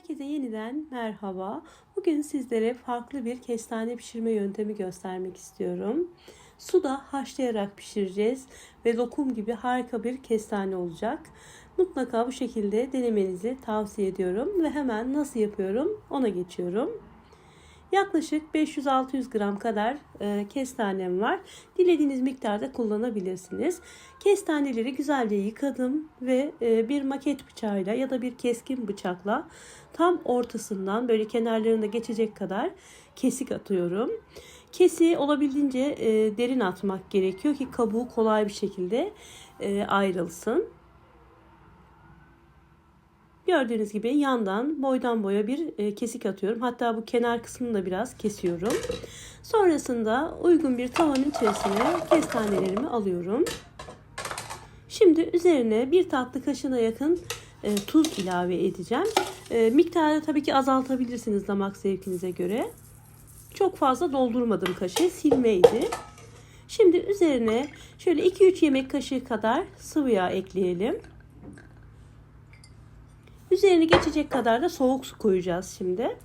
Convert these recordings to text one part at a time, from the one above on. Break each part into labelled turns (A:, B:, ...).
A: Herkese yeniden merhaba. Bugün sizlere farklı bir kestane pişirme yöntemi göstermek istiyorum. Suda haşlayarak pişireceğiz ve lokum gibi harika bir kestane olacak. Mutlaka bu şekilde denemenizi tavsiye ediyorum ve hemen nasıl yapıyorum ona geçiyorum. Yaklaşık 500-600 gram kadar e, kestanem var. Dilediğiniz miktarda kullanabilirsiniz. Kestaneleri güzelce yıkadım ve e, bir maket bıçağıyla ya da bir keskin bıçakla tam ortasından böyle kenarlarında geçecek kadar kesik atıyorum. Kesi olabildiğince e, derin atmak gerekiyor ki kabuğu kolay bir şekilde e, ayrılsın. Gördüğünüz gibi yandan boydan boya bir e, kesik atıyorum. Hatta bu kenar kısmını da biraz kesiyorum. Sonrasında uygun bir tavanın içerisine kestanelerimi alıyorum. Şimdi üzerine bir tatlı kaşığına yakın e, tuz ilave edeceğim. E, miktarı tabii ki azaltabilirsiniz damak zevkinize göre. Çok fazla doldurmadım kaşığı silmeydi. Şimdi üzerine şöyle 2-3 yemek kaşığı kadar sıvı yağ ekleyelim. Üzerini geçecek kadar da soğuk su koyacağız şimdi.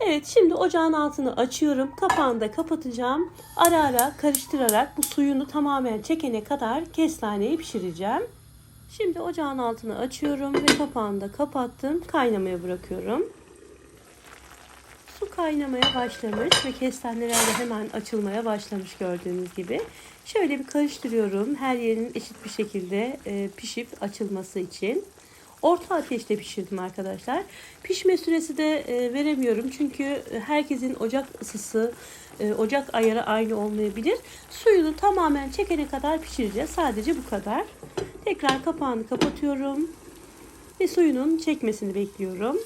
A: Evet şimdi ocağın altını açıyorum. Kapağını da kapatacağım. Ara ara karıştırarak bu suyunu tamamen çekene kadar kestaneyi pişireceğim. Şimdi ocağın altını açıyorum ve kapağını da kapattım. Kaynamaya bırakıyorum. Su kaynamaya başlamış ve kestaneler de hemen açılmaya başlamış gördüğünüz gibi. Şöyle bir karıştırıyorum her yerinin eşit bir şekilde e, pişip açılması için. Orta ateşte pişirdim arkadaşlar. Pişme süresi de e, veremiyorum çünkü herkesin ocak ısısı, e, ocak ayarı aynı olmayabilir. Suyunu tamamen çekene kadar pişireceğiz. Sadece bu kadar. Tekrar kapağını kapatıyorum ve suyunun çekmesini bekliyorum.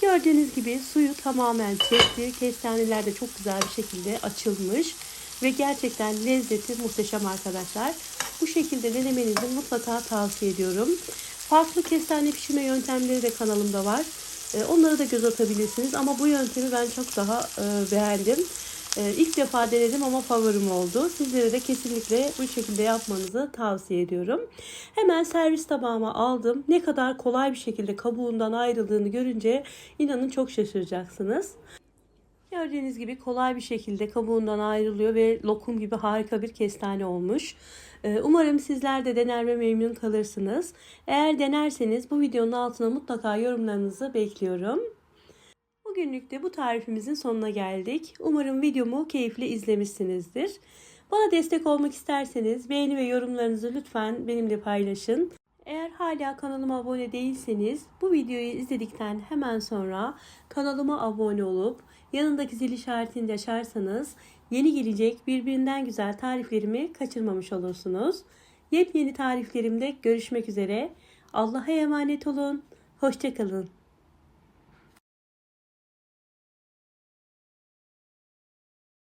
A: Gördüğünüz gibi suyu tamamen çekti. Kestaneler de çok güzel bir şekilde açılmış. Ve gerçekten lezzeti muhteşem arkadaşlar. Bu şekilde denemenizi mutlaka tavsiye ediyorum. Farklı kestane pişirme yöntemleri de kanalımda var. Ee, onları da göz atabilirsiniz. Ama bu yöntemi ben çok daha e, beğendim. Ee, ilk defa denedim ama favorim oldu. Sizlere de kesinlikle bu şekilde yapmanızı tavsiye ediyorum. Hemen servis tabağıma aldım. Ne kadar kolay bir şekilde kabuğundan ayrıldığını görünce inanın çok şaşıracaksınız. Gördüğünüz gibi kolay bir şekilde kabuğundan ayrılıyor ve lokum gibi harika bir kestane olmuş. Ee, umarım sizler de dener ve memnun kalırsınız. Eğer denerseniz bu videonun altına mutlaka yorumlarınızı bekliyorum. Bugünlük de bu tarifimizin sonuna geldik. Umarım videomu keyifle izlemişsinizdir. Bana destek olmak isterseniz beğeni ve yorumlarınızı lütfen benimle paylaşın. Eğer hala kanalıma abone değilseniz bu videoyu izledikten hemen sonra kanalıma abone olup yanındaki zil işaretini de açarsanız yeni gelecek birbirinden güzel tariflerimi kaçırmamış olursunuz. Yepyeni tariflerimde görüşmek üzere. Allah'a emanet olun. Hoşçakalın.